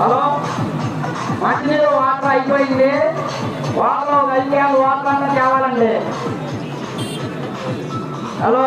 Hello? మంచినీరు water అయిపోయింది water ఒక ఐదు వాటర్ అన్న తేవాలండి. హలో?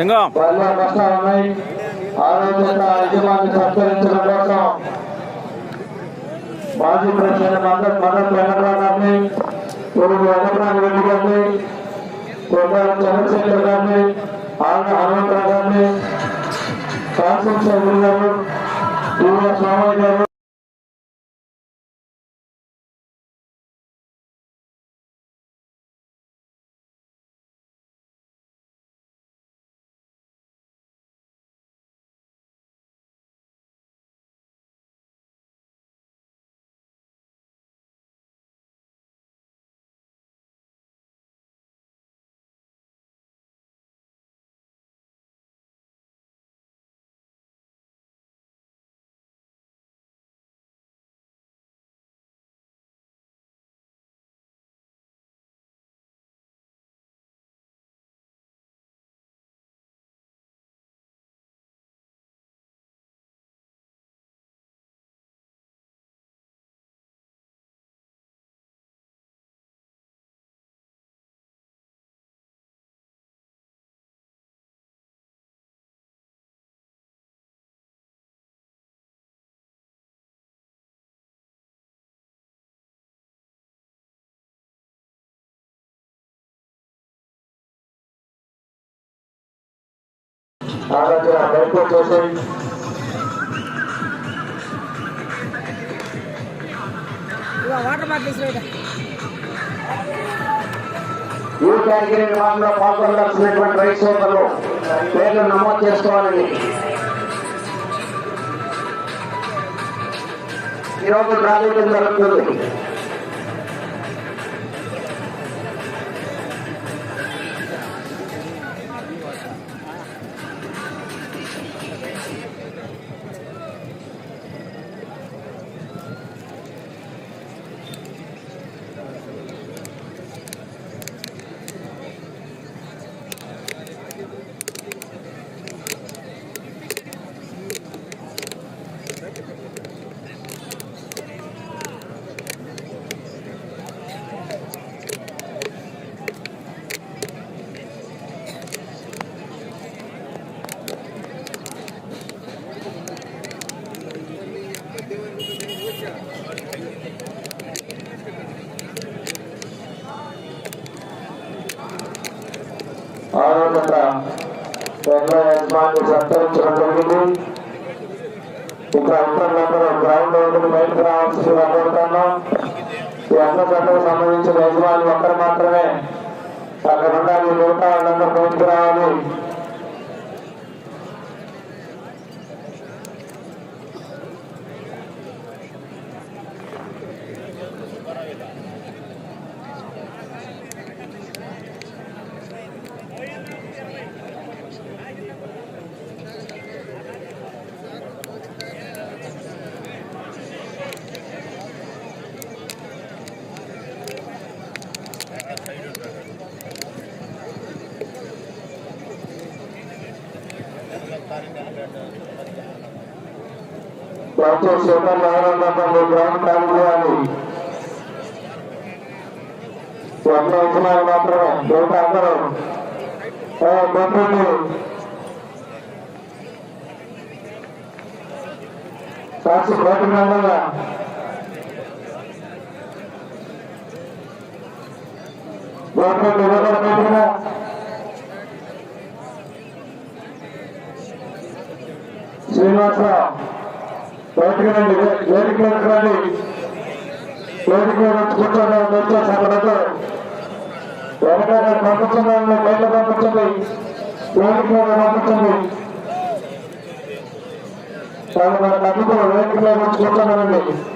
సింగం. మాజీ ప్రెసిడెంట్ పొరుగు వెంకటరామ రెడ్డి గారిని చంద్రశేఖర్ గారిని ఆంధ్ర హనుమంతరావు గారిని గారు గారు ఆరోగ్య బయటకు చేసి వాటర్ ఈ కేటగిరీ విభాగంలో పాల్గొనాల్సినటువంటి రైతు సోదరులు పేర్లు నమోదు చేసుకోవాలని ఈరోజు ప్రాధాన్యత జరుగుతుంది. ఎన్నో యజమాని సత్కరించడం జరిగింది ఇక్కడ ఇతరులందరూ గ్రౌండ్లోకి బయటకు రావాల్సిందిగా కోరుతున్నాం ఈ అన్న సంబంధించిన యజమాని ఒక్కరు మాత్రమే అక్కడ ఉండాలి మిగతా వాళ్ళందరూ బయటకు రావాలి వచ్చే సూపర్ ఎవరన్నా గ్రౌండ్ ఖాళీ చేయాలి వంద యజమాని మాత్రమే మిగతా అందరూ కొట్టండి సాక్షి కోరుతున్నాగా గవర్నమెంట్ ఇవ్వగల శ్రీనివాసరావు బయటకు రండి వేదిక మీదకి రండి వేదిక మీద వచ్చి కూర్చోండి వచ్చేసి అక్కడతో వెనకాల పంపించండి బయట పంపించండి. వేదికలో పంపించండి. చాలా మన డబ్బుతో వేదికలో మీద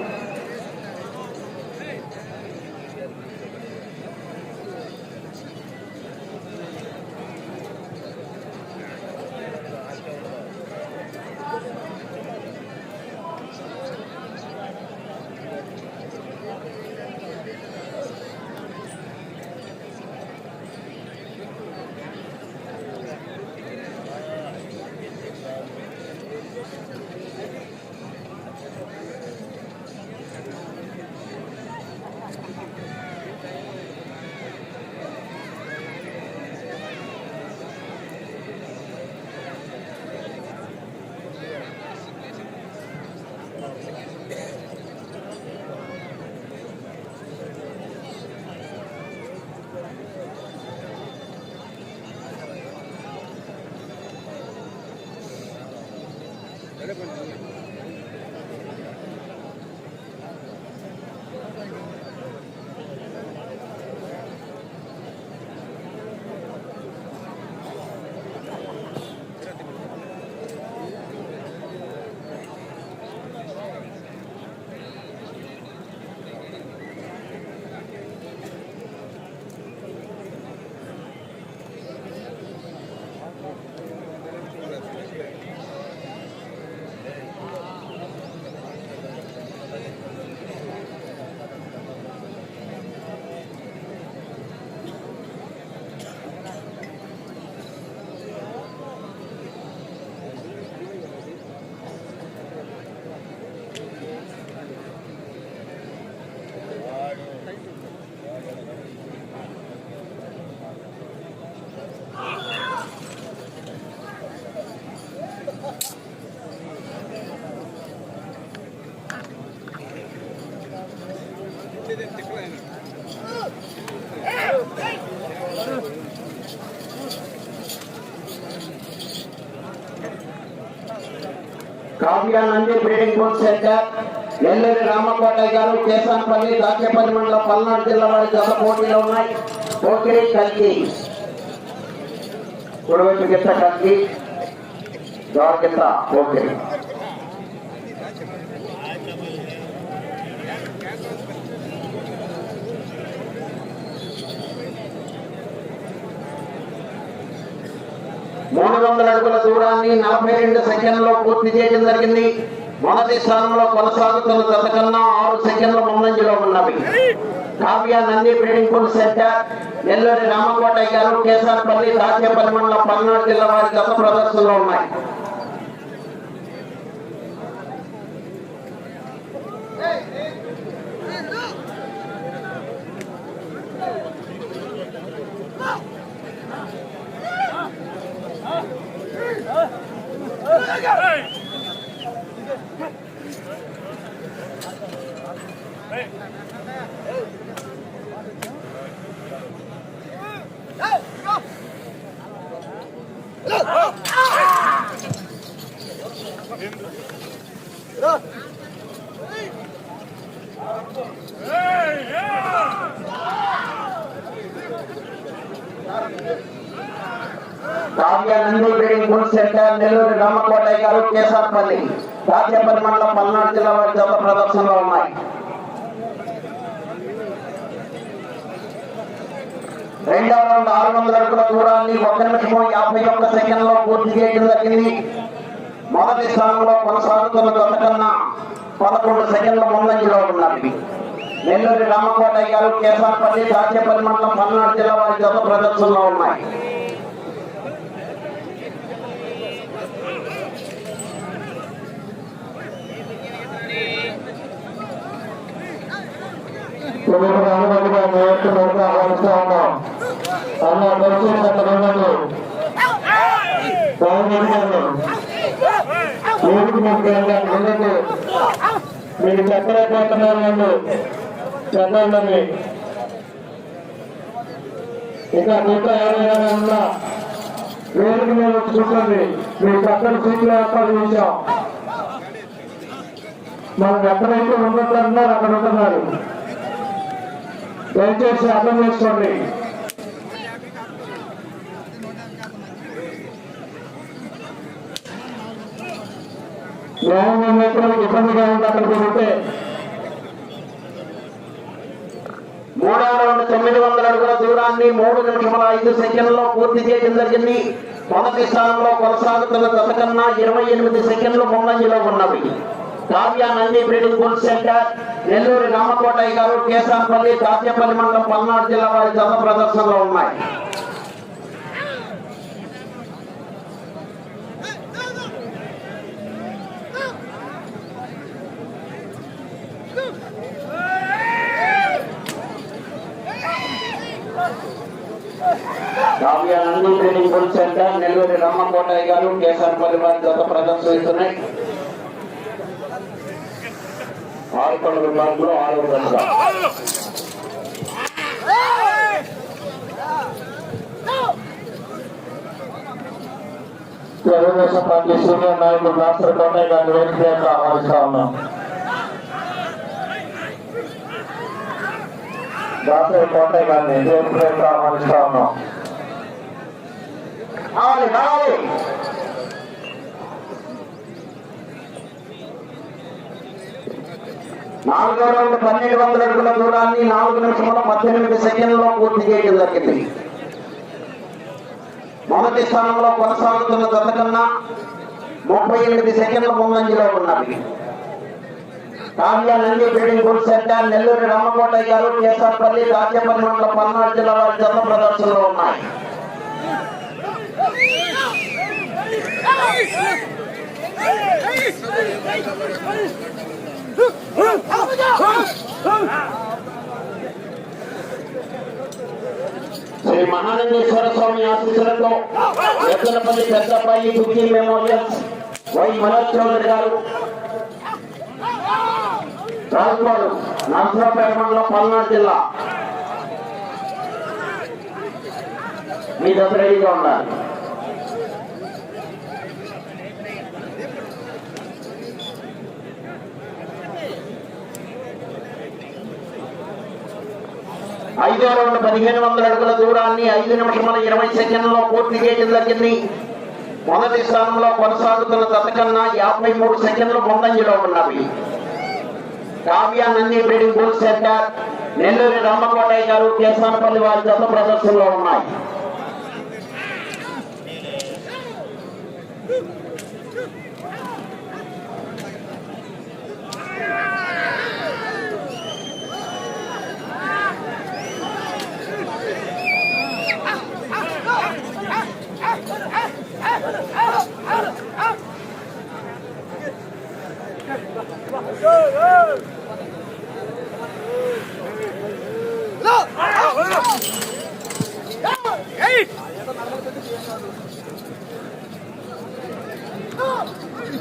వచ్చి కూర్చోండి Kavya Nandi breeding bull centre Nelluri Ramakotaiah garu Kesanpalli Dachepalli మండలం పల్నాడు జిల్లా వారి జత పోటీలో ఉన్నాయి. పోకిరి కల్కి కుడివైపు గిత్త కల్కి గిత్త పోకిరి మూడు వందల అడుగుల దూరాన్ని నలభై రెండు సెకండ్లో పూర్తి చేయడం జరిగింది. మొదటి స్థానంలో కొనసాగుతున్న జత ఆరు సెకండ్ల ముందంజలో ఉన్నవి. Kavya Nandi breeding bull centre Nelluri Ramakota garu Kesarpalli Dachepalli మండలం పల్నాడు జిల్లా వారి గత ప్రదర్శనలో ఉన్నాయి. సెంటర్ నెల్లూరు రామకోటయ్య గారు కేసార్పల్లి దాచేపల్లి మండలం పల్నాడు జిల్లా వారి జత ప్రదర్శనలో ఉన్నాయి. రెండవ రౌండ్ ఆరు వందల అడుగుల దూరాన్ని ఒక నిమిషం యాభై ఒక్క సెకండ్లో పూర్తి చేయడం జరిగింది. మొదటి స్థానంలో కొనసాగుతున్న గతకన్నా పదకొండు సెకండ్ల ముందంజలో ఉన్నారు నెల్లూరి రామకోటయ్య గారు కేసాపల్లి దాచేపల్లి మండలం పల్నాడు జిల్లా వారి జత ప్రదర్శనలో ఉన్నాయి. తొమ్మిది అనుమతిగా నేర్చు వరకు ఆహ్వానిస్తూ ఉన్నాం. అన్న దయచేసి ఉండండి దయచేసి వేదిక మీకు వెళ్ళండి మీరు చెప్పలేకపోతున్నారండి. చెప్పండి. ఇంకా మిగతా ఎవరైనా ఉన్నా వేదిక మీద చూడండి మీ పక్కన సీట్లు ఏర్పాటు చేశాం మనం ఎక్కడైతే ఉండొద్దంటున్నారు అక్కడ ఉంటున్నారు. దయచేసి అర్థం చేసుకోండి. న్యాయం నిర్ణయించడానికి ఇబ్బందిగా ఉంది అక్కడికి ఉంటే మూడవ రౌండ్ తొమ్మిది వందల అడుగుల దూరాన్ని మూడు నిమిషముల ఐదు సెకండ్లో పూర్తి చేయడం జరిగింది మొదటి స్థానంలో కొనసాగుతున్న గత కన్నా ఇరవై ఎనిమిది సెకండ్లు ముందంజలో ఉన్నవి Kavya Nandi breeding bull centre Nellore Ramakotaiah garu Kesampalli Tatyapalli మండలం పల్నాడు జిల్లా వారి జత ప్రదర్శనలో ఉన్నాయి. కావ్య నంది బుల్ సెంటర్ నెల్లూరి రామకోటయ్య గారు కేసర్ వారి జత ప్రదర్శిస్తున్నాయి. ఆరుకొండ విభాగంలో ఆరో దశగా తెలుగుదేశం పార్టీ సీనియర్ నాయకుడు రాష్ట్ర కోటయ్య గారిని వేదిక ఆహ్వానిస్తా ఉన్నాం. రాష్ట్ర కోటయ్య గారిని వేదిక ఆహ్వానిస్తా ఉన్నాం. నాలుగు కావాలి నాలుగో రౌండ్ పన్నెండు వందల అడుగుల దూరాన్ని నాలుగు నిమిషముల పద్దెనిమిది సెకండ్లో పూర్తి చేయడం జరిగింది. మొదటి స్థానంలో కొనసాగుతున్న జత కన్నా ముప్పై ఎనిమిది సెకండ్ల ముందంజలో ఉన్నది. కావ్య నంది బిల్డింగ్ గుడ్ సెంటర్ నెల్లూరు రామకోటయ్య గారు కేసార్పల్లి రాజ్యపల్లి మండల పల్నాడు జిల్లా వారి జత ప్రదర్శనలో ఉన్నాయి. శ్రీ మహానందేశ్వర స్వామి ఆశీస్సులతో ఎద్దలపల్లి పెద్దపల్లి బుద్ధి మెమోరియల్స్ వై మనోజ్ చౌదరి గారు రాజపాడు నర్సరాపేట మండలం పల్నాడు జిల్లా మీ దగ్గర రెడీగా ఉండాలి ఐదో రౌండ్ పదిహేను వందల అడుగుల దూరాన్ని ఐదు నిమిషముల ఇరవై సెకండ్లలో పూర్తి చేయడం జరిగింది. మొదటి స్థానంలో కొనసాగుతున్న జత కన్నా యాభై మూడు సెకండ్లు ముందంజలో ఉన్నవి. Kavya Nandi breeding bull centre Nelluri Ramakotaiah garu Kesanapalli వారి జత ప్రదర్శనలో ఉన్నాయి.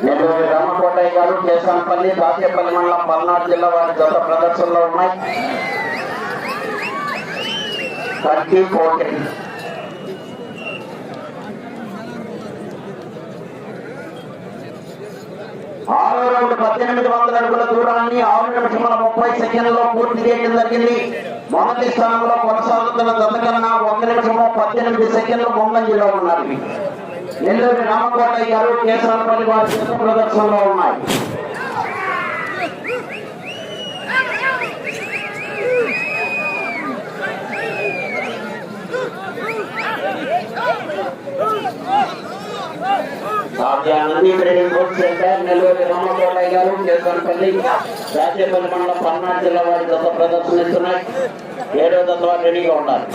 నెల్లూరి రామకోటయ్య గారు కేశాంపల్లి బాకేపల్లి మండలం పల్నాడు జిల్లా వారి జత ప్రదర్శనలో ఉన్నాయి. థర్టీ ఫోర్టీ పద్దెనిమిది వందల అడుగుల దూరాన్ని ఆరు నిమిషముల ముప్పై సెకండ్లో పూర్తి చేయడం జరిగింది. మొదటి స్థానంలో కొనసాగుతున్న దత్తకన్నా ఒక నిమిషము పద్దెనిమిది సెకండ్లు ముందంజలో ఉన్నారు నెల్లూరు రామకోటయ్య గారు కేసరాపల్లి వారి ప్రదర్శనలో ఉన్నాయి. Kavya Nandi breeding bull centre Nellore Ramakotaiah garu Kesarapalli Rajyapalli మండలం పల్నాడు జిల్లా వారి దశ ప్రదర్శనిస్తున్నాయి ఏడో దశ వారు రెడీగా ఉండాలి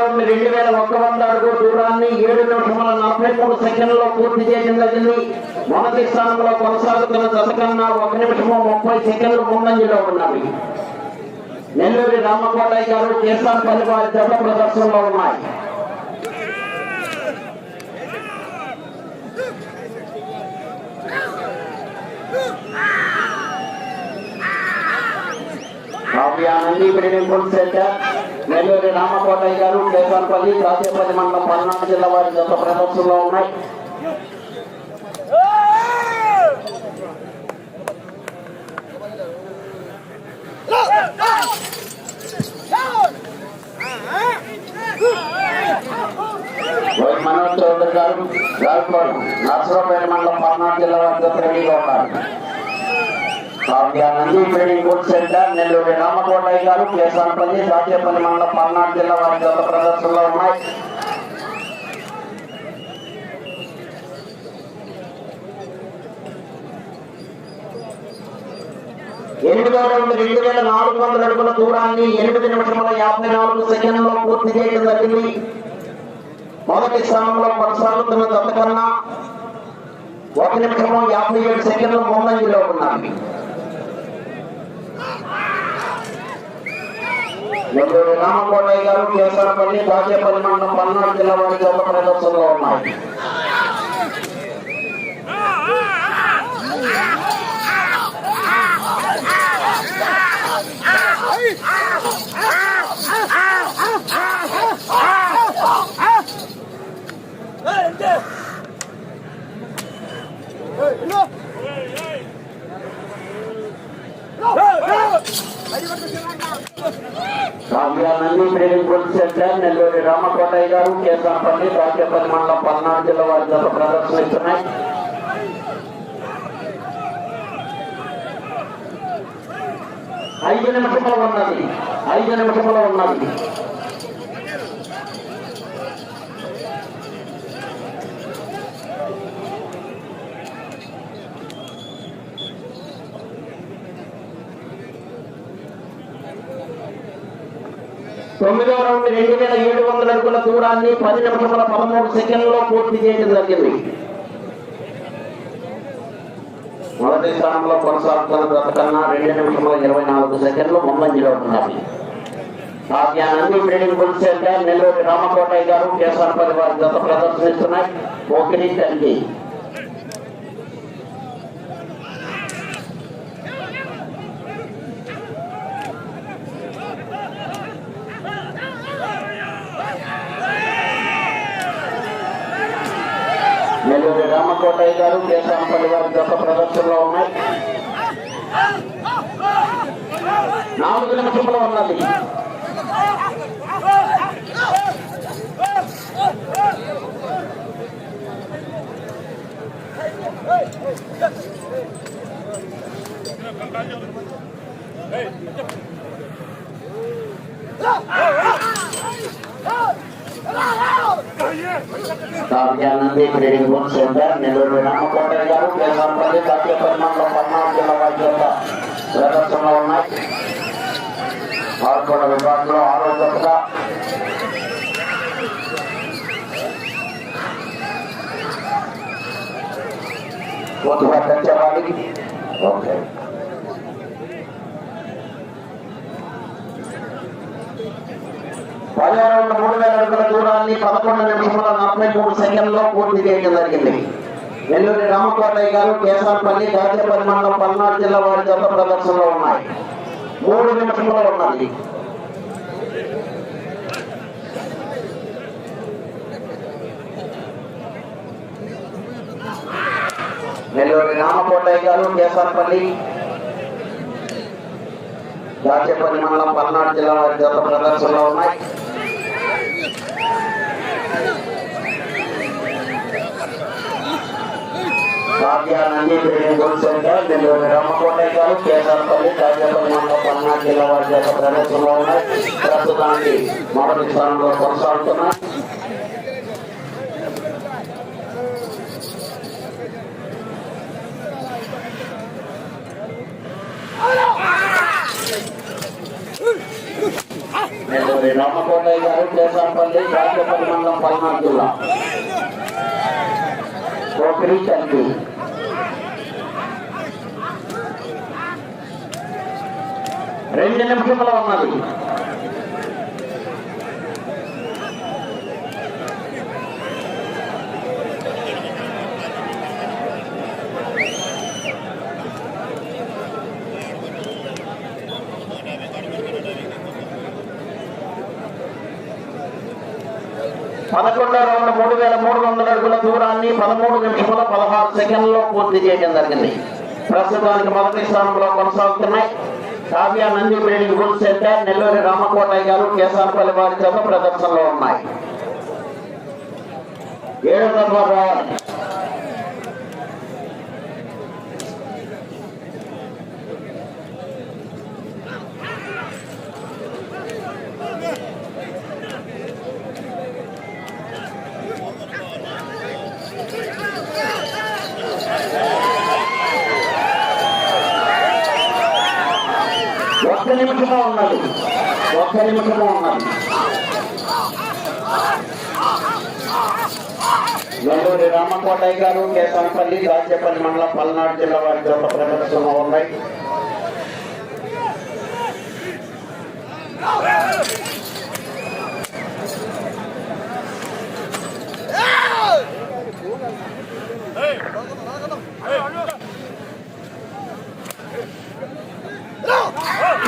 రౌండ్ రెండు వేల ఒక్క వంద అడుగు దూరాన్ని ఏడు నిమిషముల నలభై మూడు సెకండ్లో పూర్తి చేయడం జరిగింది. మొదటి స్థానంలో కొనసాగుతున్న దశకన్నా ఒక నిమిషము ముప్పై సెకండ్లు ముందంజలో ఉన్నాయి నెల్లూరి రామకోటయ్య గారు కేసాన్ పల్లి వారి జత ప్రదర్శనలో ఉన్నాయి. కావ్యానంది బిల్డింగ్ సెంటర్ నెల్లూరి రామకోటయ్య గారు కేసాన్పల్లి రాజేపల్లి మండలం పల్నాడు జిల్లా వారి జత ప్రదర్శనలో ఉన్నాయి. మనోజ్ చౌదరి గారు రాజకోట నర్సరావుపేట మండలం పల్నాడు జిల్లా వారి జత రెడీగా ఉన్నారు. కావ్యానంది ట్రైనింగ్ గుడ్ సెంటర్ నెల్లూరు రామకోటయ్య గారు కేసాన్పల్లి రాజేపల్లి మండలం పల్నాడు జిల్లా వారి గత ప్రదర్శనలో ఉన్నాయి. ఎనిమిది వందల రెండు వేల నాలుగు వందల అడుగుల దూరాన్ని ఎనిమిది నిమిషముల యాభై నాలుగు సెకండ్లో పూర్తి చేయడం జరిగింది. మొదటి స్థానంలో కొనసాగుతున్న జత ఒక నిమిషము యాభై ఏడు సెకండ్ల ముందంజలో ఉన్నాయి నెల్లూరు రామకోటయ్య గారు కేసరపల్లి దాచేపల్లి మండలం పల్నాడు జిల్లా వారి జత ప్రదర్శనలో ఉన్నాయి Kavyanandi trading good centre Nelluri Ramakotaiah garu Kesarapalli Dachepalli మండలం పల్నాడు జిల్లా వారి జత ప్రదర్శనిస్తున్నాయి. ఐదు నిమిషములు ఉన్నది. ఐదు నిమిషములు ఉన్నది. తొమ్మిదో రౌండ్ రెండు వేల ఏడు వందల అడుగుల దూరాన్ని పది నిమిషముల పదమూడు సెకండ్లలో పూర్తి చేయడం జరిగింది. మొదటి స్థానంలో కొనసాగుతున్న గత కన్నా రెండు నిమిషముల ఇరవై నాలుగు సెకండ్లు ముందంజలో ఉన్నది. Kavya Nandi breeding bull centre Ramakotaiah garu Kesarapalli వారి గత ప్రదర్శనిస్తున్నాయి. ఓకిరి తండ్రి నెల్లూరి రామకోటయ్య గారు కేసరపల్లి గారు యొక్క ప్రదర్శనలో ఉన్నాయి. నాలుగు నిమిషంలో ఉన్నది. Kavya Nandi breeding bull centre Nellore Ramakotaiah garu Kesarapalli Kakepalli మండలం పల్నాడు జిల్లా వారి యొక్క ప్రదర్శనలో ఉన్నాయి ఆరుకోట విభాగంలో ఆరో జతగా కొద్దిగా తెచ్చవాలి ఓకే పదో మూడు వేల అడుగుల దూరాన్ని పదకొండు నిమిషముల నలభై మూడు సెకండ్లో పూర్తి చేయడం జరిగింది. నెల్లూరి రామకోటయ్య గారు కేసరపల్లి దాచేపల్లి మండలం పల్నాడు జిల్లా వారి జత ప్రదర్శనలో ఉన్నాయి. మూడు నిమిషంలో ఉన్నది. నెల్లూరి రామకోటయ్య గారు కేసరపల్లి దాచేపల్లి మండలం పల్నాడు జిల్లా వారి జత ప్రదర్శనలో ఉన్నాయి. Kavya Nandi breeding bull centre Nellore Ramakotaiah garu Kesarapalli Dachepalli మండలం పల్నాడు జిల్లా వారి యొక్క ప్రదర్శనలో ఉన్నాయి ప్రస్తుతానికి మొదటి స్థానంలో కొనసాగుతున్నాయి నెల్లూరు నెల్లూరి రామకోటయ్య గారు కేశాపల్లి రాజపల్లి మండలం పల్నాడు జిల్లా. ఒకరి తండ్రి రెండు నిమిషంలో ఉన్నది పదకొండో రౌండ్ మూడు వేల మూడు వందల అడుగుల దూరాన్ని పదమూడు నిమిషముల పదహారు సెకండ్లలో పూర్తి చేయడం జరిగింది. ప్రస్తుతానికి మొదటి స్థానంలో కొనసాగుతున్నాయి. Kavya Nandi breeding bull centre Nelluri Ramakotaiah garu Kesarapalli వారి చేత ప్రదర్శనలో ఉన్నాయి. ఏడవ తత్వ రావాలి ఒక్క నిమిషము ఉన్నది ఒక్క నిమిషము ఉన్నది నెల్లూరి రామకోటయ్య గారు కేసనపల్లి రాజ్యపల్లి మండలం పల్నాడు జిల్లా వారి యొక్క ప్రదర్శన ఉన్నాయి.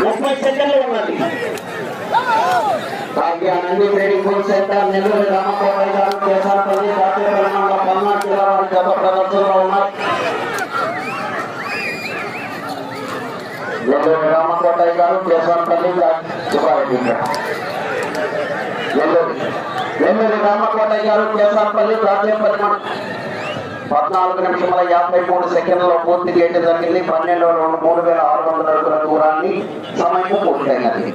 ముప్పై సెకండ్లు ఉన్నది Bhagyanandi breeding bull centre Nellore Ramakovali garu Kesarapalli జాతీయ పరిమాణంలో పల్నాడు గత ప్రదర్శనలో ఉన్నారు నెల్లూరు రామకోటయ్య గారు కేసారపల్లి సుబ్బారెడ్డి రామకోటయ్య గారు పరిమాణం పద్నాలుగు నిమిషముల యాభై మూడు సెకండ్లలో పూర్తి చేయడం జరిగింది. పన్నెండు రెండు మూడు వేల ఆరు వందల అడుగుల దూరాన్ని సమయం పూర్తయినది.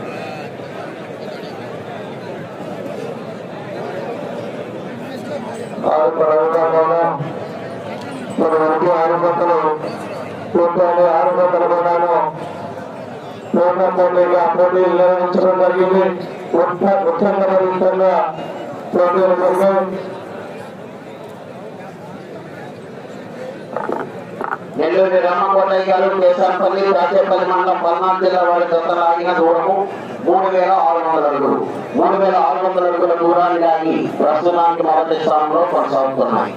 ఆరు పడవగాను మన వరకు ఆరు గంటలు పూర్తయిన ఆరు గంటల కొన్నాను నూట పోటీగా పోటీలు నిర్వహించడం జరిగింది ఉత్త ఉత్తంగా జరుగుతున్న రామకోటయ్య గారు కేసారపల్లి రాజేపల్లి మండలం పల్నాడు జిల్లా వారి దత్త లాగిన దూరము మూడు వేల ఆరు వందల అడుగులు. మూడు వేల ఆరు వందల అడుగుల దూరాన్ని లాగి ప్రస్తుతానికి మొదటి స్థానంలో కొనసాగుతున్నాయి.